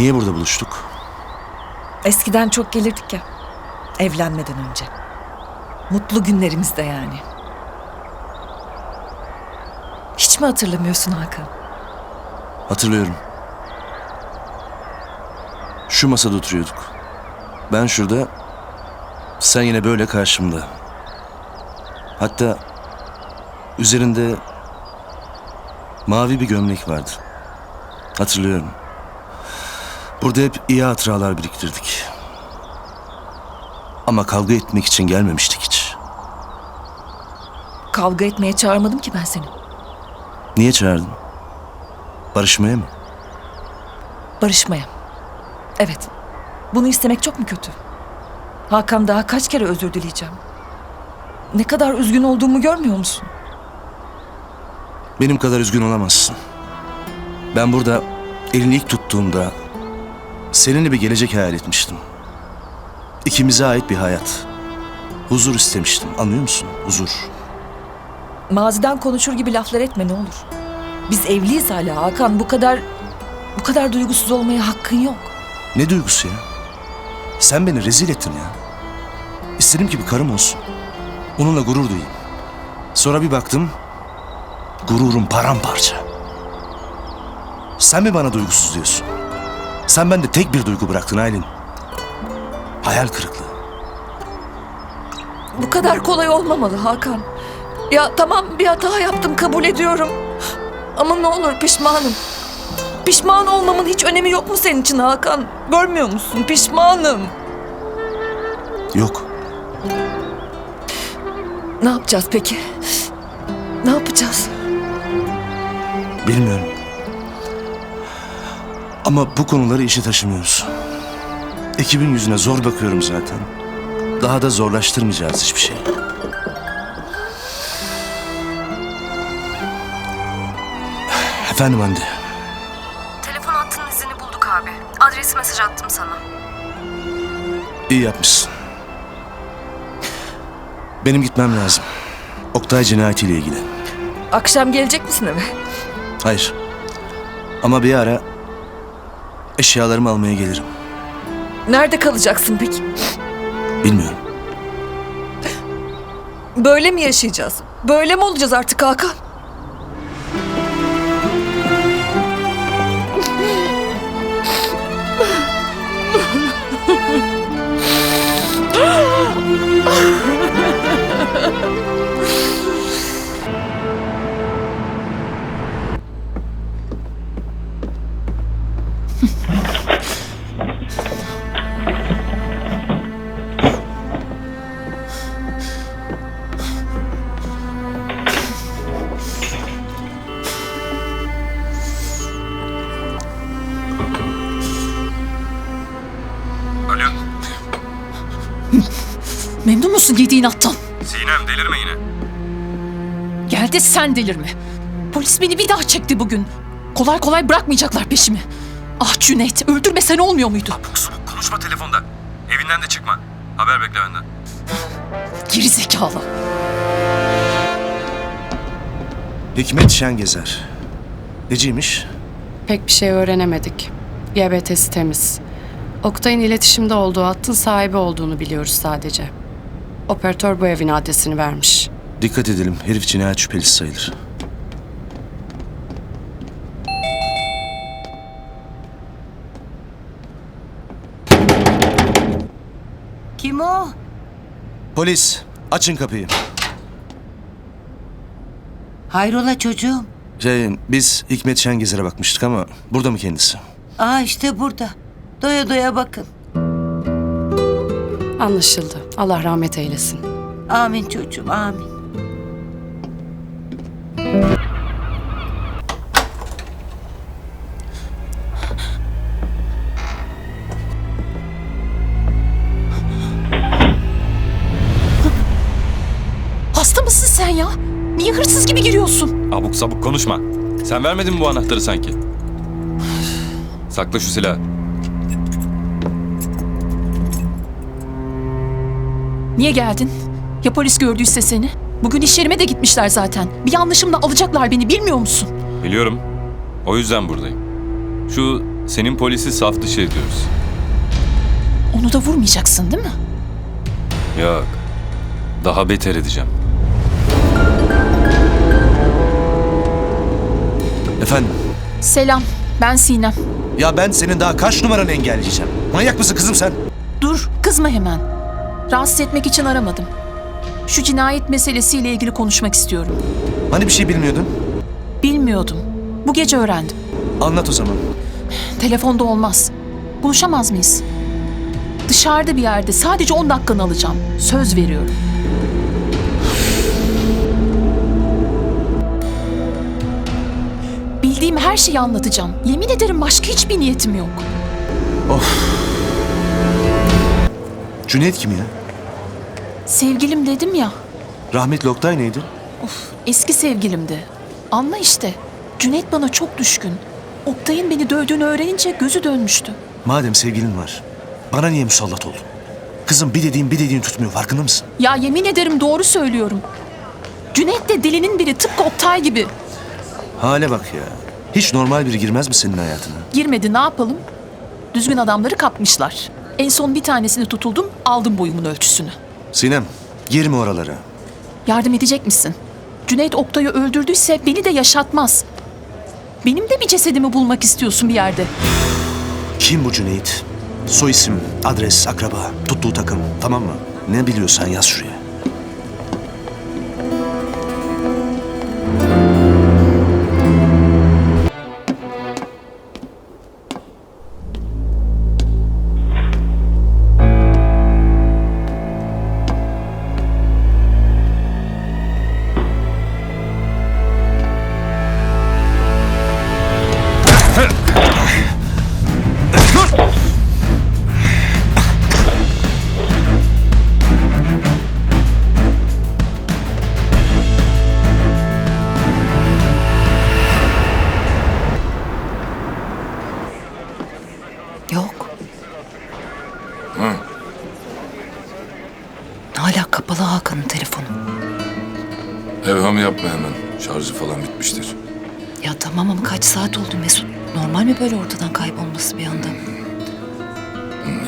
Niye burada buluştuk? Eskiden çok gelirdik ya. Evlenmeden önce. Mutlu günlerimizde yani. Hiç mi hatırlamıyorsun Hakan? Hatırlıyorum. Şu masada oturuyorduk. Ben şurada, sen yine böyle karşımda. Hatta üzerinde mavi bir gömlek vardı. Hatırlıyorum. Burada hep iyi hatıralar biriktirdik. Ama kavga etmek için gelmemiştik hiç. Kavga etmeye çağırmadım ki ben seni. Niye çağırdın? Barışmaya mı? Barışmaya. Evet. Bunu istemek çok mu kötü? Hakan daha kaç kere özür dileyeceğim. Ne kadar üzgün olduğumu görmüyor musun? Benim kadar üzgün olamazsın. Ben burada elini ilk tuttuğumda seninle bir gelecek hayal etmiştim. İkimize ait bir hayat. Huzur istemiştim. Anlıyor musun? Huzur. Maziden konuşur gibi laflar etme ne olur. Biz evliyiz hala Hakan. Bu kadar bu kadar duygusuz olmaya hakkın yok. Ne duygusu ya? Sen beni rezil ettin ya. İstedim ki bir karım olsun. Onunla gurur duyayım. Sonra bir baktım. Gururum paramparça. Sen mi bana duygusuz diyorsun? Sen bende tek bir duygu bıraktın Aylin. Hayal kırıklığı. Bu kadar kolay olmamalı Hakan. Ya tamam bir hata yaptım kabul ediyorum. Ama ne olur pişmanım. Pişman olmamın hiç önemi yok mu senin için Hakan? Görmüyor musun? Pişmanım. Yok. Ne yapacağız peki? Ne yapacağız? Bilmiyorum. Ama bu konuları işe taşımıyoruz. Ekibin yüzüne zor bakıyorum zaten. Daha da zorlaştırmayacağız hiçbir şey. Efendim Hande. Telefon hattının izini bulduk abi. Adresi mesaj attım sana. İyi yapmışsın. Benim gitmem lazım. Oktay cinayetiyle ilgili. Akşam gelecek misin eve? Hayır. Ama bir ara eşyalarımı almaya gelirim. Nerede kalacaksın peki? Bilmiyorum. Böyle mi yaşayacağız? Böyle mi olacağız artık Hakan? Musun yediğin attan? Sinem delirme yine. Gel de sen delirme. Polis beni bir daha çekti bugün. Kolay kolay bırakmayacaklar peşimi. Ah Cüneyt öldürmesen olmuyor muydu? Abuk subuk konuşma telefonda. Evinden de çıkma. Haber bekle benden. Geri zekalı. Hikmet Şengezer. Neciymiş? Pek bir şey öğrenemedik. GBT'si temiz. Oktay'ın iletişimde olduğu hattın sahibi olduğunu biliyoruz sadece. Operatör bu evin adresini vermiş. Dikkat edelim. Herif cinayet şüphelisi sayılır. Kim o? Polis. Açın kapıyı. Hayrola çocuğum? Şey, biz Hikmet Şengezer'e bakmıştık ama burada mı kendisi? Aa işte burada. Doya doya bakın. Anlaşıldı. Allah rahmet eylesin. Amin çocuğum amin. Hasta mısın sen ya? Niye hırsız gibi giriyorsun? Abuk sabuk konuşma. Sen vermedin mi bu anahtarı sanki? Sakla şu silahı. Niye geldin? Ya polis gördüyse seni? Bugün iş yerime de gitmişler zaten. Bir yanlışımla alacaklar beni bilmiyor musun? Biliyorum. O yüzden buradayım. Şu Senin polisi saf dışı ediyoruz. Onu da vurmayacaksın değil mi? Yok. Daha beter edeceğim. Efendim? Selam, ben Sinem. Ya ben senin daha kaç numaranı engelleyeceğim? Manyak mısın kızım sen? Dur, kızma hemen. Rahatsız etmek için aramadım. Şu cinayet meselesiyle ilgili konuşmak istiyorum. Hani bir şey bilmiyordun? Bilmiyordum. Bu gece öğrendim. Anlat o zaman. Telefonda olmaz. Buluşamaz mıyız? Dışarıda bir yerde sadece 10 dakikanı alacağım. Söz veriyorum. Bildiğim her şeyi anlatacağım. Yemin ederim başka hiçbir niyetim yok. Cüneyt kim ya? Sevgilim dedim ya. Rahmetli Oktay neydi? Eski sevgilimdi. Anla işte. Cüneyt bana çok düşkün. Oktay'ın beni dövdüğünü öğrenince gözü dönmüştü. Madem sevgilin var, bana niye musallat oldun? Kızım bir dediğin bir dediğin tutmuyor, farkında mısın? Ya yemin ederim doğru söylüyorum. Cüneyt de dilinin biri tıpkı Oktay gibi. Hale bak ya. Hiç normal biri girmez mi senin hayatına? Girmedi ne yapalım? Düzgün adamları kapmışlar. En son bir tanesini tutuldum, aldım boyumun ölçüsünü. Sinem, girme oralara. Yardım edecek misin? Cüneyt Oktay'ı öldürdüyse beni de yaşatmaz. Benim de bir cesedimi bulmak istiyorsun bir yerde. Kim bu Cüneyt? Soy isim, adres, akraba, tuttuğu takım, tamam mı? Ne biliyorsan yaz şuraya. Evham yapma hemen. Şarjı falan bitmiştir. Ya tamam ama kaç saat oldu Mesut? Normal mi böyle ortadan kaybolması bir anda?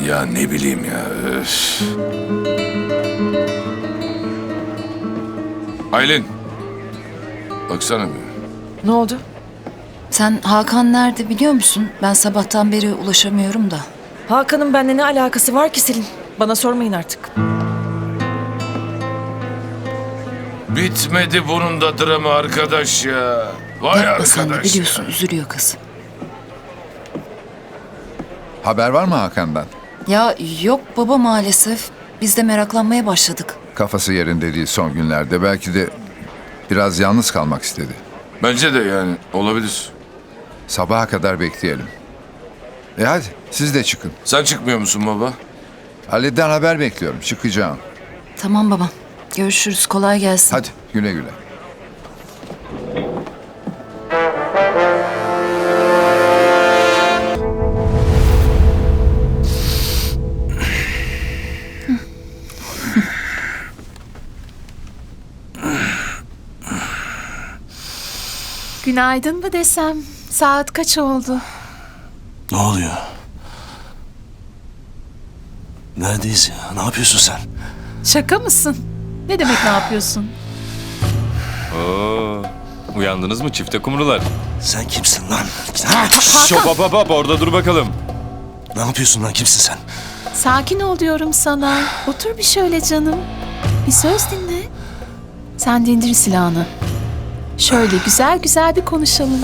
Ya ne bileyim ya. Öf. Aylin. Baksana bir. Ne oldu? Sen Hakan nerede biliyor musun? Ben sabahtan beri ulaşamıyorum da. Hakan'ın benimle ne alakası var ki Selin? Bana sormayın artık. Bitmedi bunun da dramı arkadaş ya. Vay Yapma sen de arkadaş. biliyorsun üzülüyor kız. Haber var mı Hakan'dan? Ya yok baba maalesef. Biz de meraklanmaya başladık. Kafası yerinde değil son günlerde. Belki de biraz yalnız kalmak istedi. Bence de yani olabilir. Sabaha kadar bekleyelim. E hadi siz de çıkın. Sen çıkmıyor musun baba? Ali'den haber bekliyorum. Çıkacağım. Tamam babam. Görüşürüz. Kolay gelsin. Hadi güle güle. Günaydın mı desem? Saat kaç oldu? Ne oluyor? Neredeyiz ya? Ne yapıyorsun sen? Şaka mısın? Ne demek ne yapıyorsun? Oo, uyandınız mı çifte kumrular? Sen kimsin lan? Şop hop hop hop orada dur bakalım. ne yapıyorsun lan? Kimsin sen? Sakin ol diyorum sana. Otur bir şöyle canım. Bir söz dinle. Sen de indir silahını. Şöyle güzel güzel bir konuşalım.